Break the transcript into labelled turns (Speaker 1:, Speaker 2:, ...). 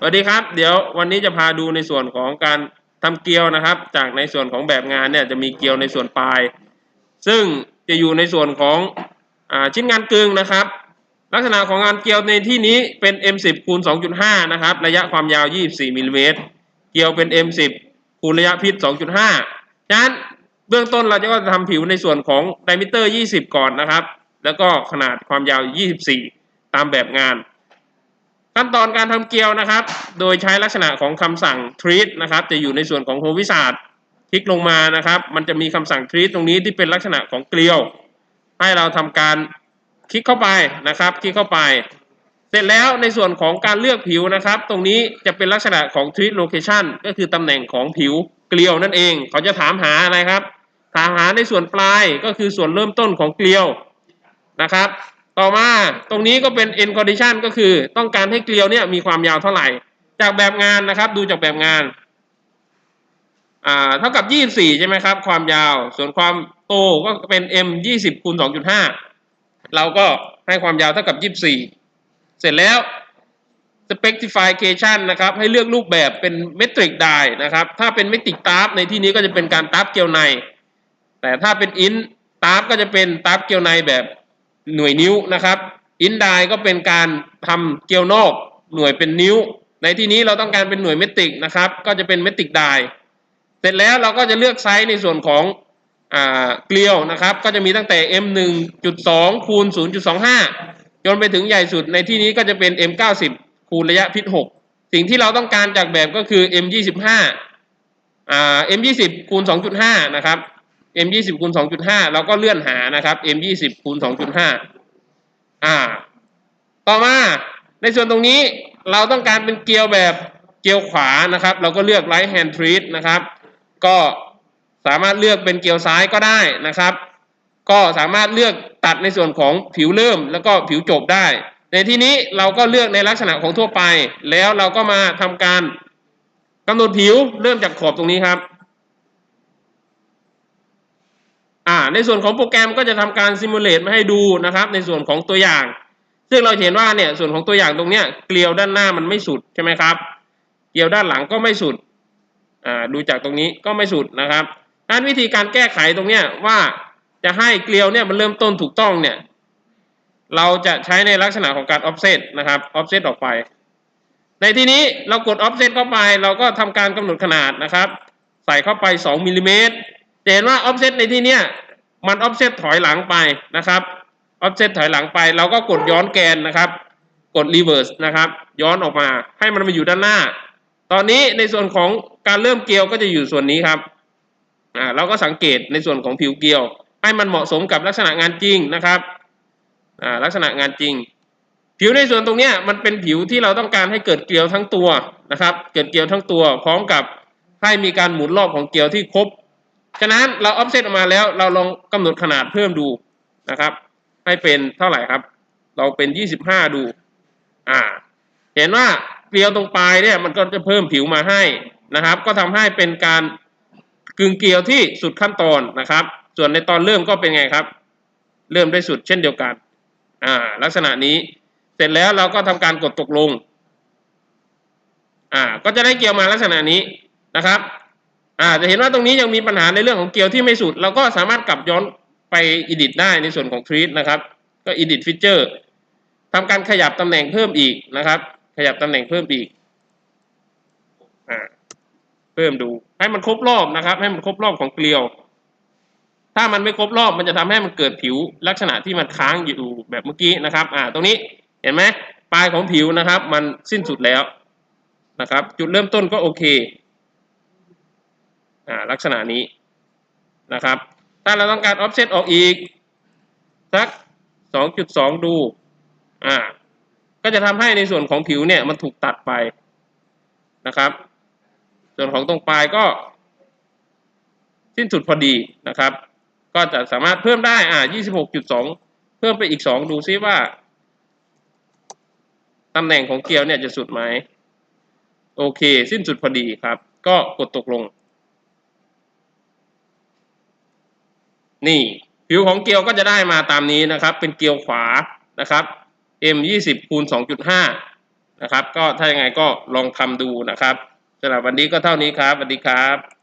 Speaker 1: สวัสดีครับ เดี๋ยววันนี้จะพาดูในส่วนของการทำเกลียวนะครับ จากในส่วนของแบบงานเนี่ยจะมีเกลียวในส่วนปลาย ซึ่งจะอยู่ในส่วนของอชิ้นงานกึ่งนะครับ ลักษณะของงานเกลียวในที่นี้เป็น M10 คูณ2.5 นะครับ ระยะความยาว 24มิลลิเมตรเกลียวเป็น M10 คูณระยะพิษ 2.5 ฉะนั้นเบื้องต้นเราจะก็จะทำผิวในส่วนของไดมิเตอร์ 20 ก่อนนะครับ แล้วก็ขนาดความยาว 24 ตามแบบงาน ขั้นตอนการทำเกลียวนะครับ โดยใช้ลักษณะของคำสั่ง treat นะครับ จะอยู่ในส่วนของโฮวิสาดคลิกลงมานะครับ มันจะมีคำสั่ง treat ตรงนี้ที่เป็นลักษณะของเกลียว ให้เราทำการคลิกเข้าไปนะครับ คลิกเข้าไป เสร็จแล้วในส่วนของการเลือกผิวนะครับ ตรงนี้จะเป็นลักษณะของ treat location ก็คือตำแหน่งของผิวเกลียวนั่นเอง เขาจะถามหาอะไรครับ ถามหาในส่วนปลายก็คือส่วนเริ่มต้นของเกลียวนะครับ ต่อมาตรงนี้ก็เป็น end condition ก็คือต้องการให้เกลียวเนี่ยมีความยาวเท่าไหร่ จากแบบงานนะครับ ดูจากแบบงานอ่าเท่ากับ 24 ใช่ไหมครับ ความยาว ส่วนความโตก็เป็น m 20คูณ2.5 เราก็ให้ความยาวเท่ากับ 24 เสร็จแล้ว specification นะครับ ให้เลือกรูปแบบเป็น metric die นะครับ ถ้าเป็น metric tab ในที่นี้ก็จะเป็นการ tab เกลียวใน แต่ถ้าเป็น int tab ก็จะเป็น tab เกลียวในแบบ หน่วยนิ้วนะครับ int die ก็เป็นการทำเกลียวนอกหน่วยเป็นนิ้ว ในที่นี้เราต้องการเป็นหน่วยเมตริกนะครับ ก็จะเป็น metric die เสร็จแล้วเราก็จะเลือกไซส์ในส่วนของอเกลียวนะครับ ก็จะมีตั้งแต่ m 1.2คูณ0.25 จนไปถึงใหญ่สุดในที่นี้ก็จะเป็น m 90คูณระยะพิษ 6 สิ่งที่เราต้องการจากแบบก็คือ m 25อ่า m 20คูณ2.5 นะครับ m 20คูณ2.5เราก็เลื่อนหานะครับ m 20คูณ2.5อ่า ต่อมาในส่วนตรงนี้เราต้องการเป็นเกลียวแบบเกลียวขวานะครับ เราก็เลือก right hand treat นะครับ ก็สามารถเลือกเป็นเกลียวซ้ายก็ได้นะครับ ก็สามารถเลือกตัดในส่วนของผิวเริ่มแล้วก็ผิวจบได้ ในที่นี้เราก็เลือกในลักษณะของทั่วไป แล้วเราก็มาทำการกำหนดผิวเริ่มจากขอบตรงนี้ครับ อ่า ในส่วนของโปรแกรมก็จะทำการซิมูเลตมาให้ดูนะครับ ในส่วนของตัวอย่าง ซึ่งเราเห็นว่าเนี่ยส่วนของตัวอย่างตรงเนี้ยเกลียวด้านหน้ามันไม่สุดใช่ไหมครับ เกลียวด้านหลังก็ไม่สุดอ่าดูจากตรงนี้ก็ไม่สุดนะครับดังนั้นวิธีการแก้ไขตรงเนี้ยว่าจะให้เกลียวเนี่ยมันเริ่มต้นถูกต้องเนี่ยเราจะใช้ในลักษณะของการ offset นะครับ offset ออกไป ในที่นี้เรากด offset เข้าไป เราก็ทำการกำหนดขนาดนะครับ ใส่เข้าไป 2มิลลิเมตรเห็นว่า offset ในที่เนี้ย มัน offset ถอยหลังไปนะครับ offset ถอยหลังไป เราก็กดย้อนแกนนะครับ กด reverse นะครับ ย้อนออกมาให้มันมาอยู่ด้านหน้า ตอนนี้ในส่วนของการเริ่มเกลียวก็จะอยู่ส่วนนี้ครับอ่าเราก็สังเกตในส่วนของผิวเกลียว ให้มันเหมาะสมกับลักษณะงานจริงนะครับอ่าลักษณะงานจริง ผิวในส่วนตรงนี้มันเป็นผิวที่เราต้องการให้เกิดเกลียวทั้งตัวนะครับ เกิดเกลียวทั้งตัว พร้อมกับให้มีการหมุนรอบของเกลียวที่ครบ ฉะนั้นเรา offset ออกมาแล้ว เราลองกำหนดขนาดเพิ่มดูนะครับ ให้เป็นเท่าไหร่ครับ เราเป็น25ดู อ่า เห็นว่าเกลียวตรงปลายเนี่ยมันก็จะเพิ่มผิวมาให้นะครับ ก็ทำให้เป็นการกึ่งเกลียวที่สุดขั้นตอนนะครับ ส่วนในตอนเริ่มก็เป็นไงครับ เริ่มได้สุดเช่นเดียวกัน อ่า ลักษณะนี้เสร็จแล้วเราก็ทำการกดตกลง อ่า ก็จะได้เกลียวมาลักษณะนี้นะครับ อ่าจะเห็นว่าตรงนี้ยังมีปัญหาในเรื่องของเกลียวที่ไม่สุด เราก็สามารถกลับย้อนไป edit ได้ในส่วนของ treat นะครับ ก็ edit feature ทำการขยับตำแหน่งเพิ่มอีกนะครับ ขยับตำแหน่งเพิ่มอีกอ่าเพิ่มดูให้มันครบรอบนะครับ ให้มันครบรอบของเกลียว ถ้ามันไม่ครบรอบมันจะทำให้มันเกิดผิวลักษณะที่มันค้างอยู่แบบเมื่อกี้นะครับ อ่า ตรงนี้เห็นไหมปลายของผิวนะครับ มันสิ้นสุดแล้วนะครับ จุดเริ่มต้นก็โอเค ลักษณะนี้นะครับ ถ้าเราต้องการ offset ออกอีก สัก 2.2 ดูอ่าก็จะทำให้ในส่วนของผิวเนี่ยมันถูกตัดไปนะครับ ส่วนของตรงปลายก็ สิ้นสุดพอดีนะครับ ก็จะสามารถเพิ่มได้อ่า26.2 เพิ่มไปอีก 2 ดูซิว่าตำแหน่งของเกลียวเนี่ยจะสุดไหมโอเค สิ้นสุดพอดีครับ ก็กดตกลง นี่ ผิวของเกลียวก็จะได้มาตามนี้นะครับ เป็นเกลียวขวานะครับ M 20คูณ2.5 นะครับ ก็ถ้ายังไงก็ลองทำดูนะครับสำหรับวันนี้ก็เท่านี้ครับสวัสดีครับ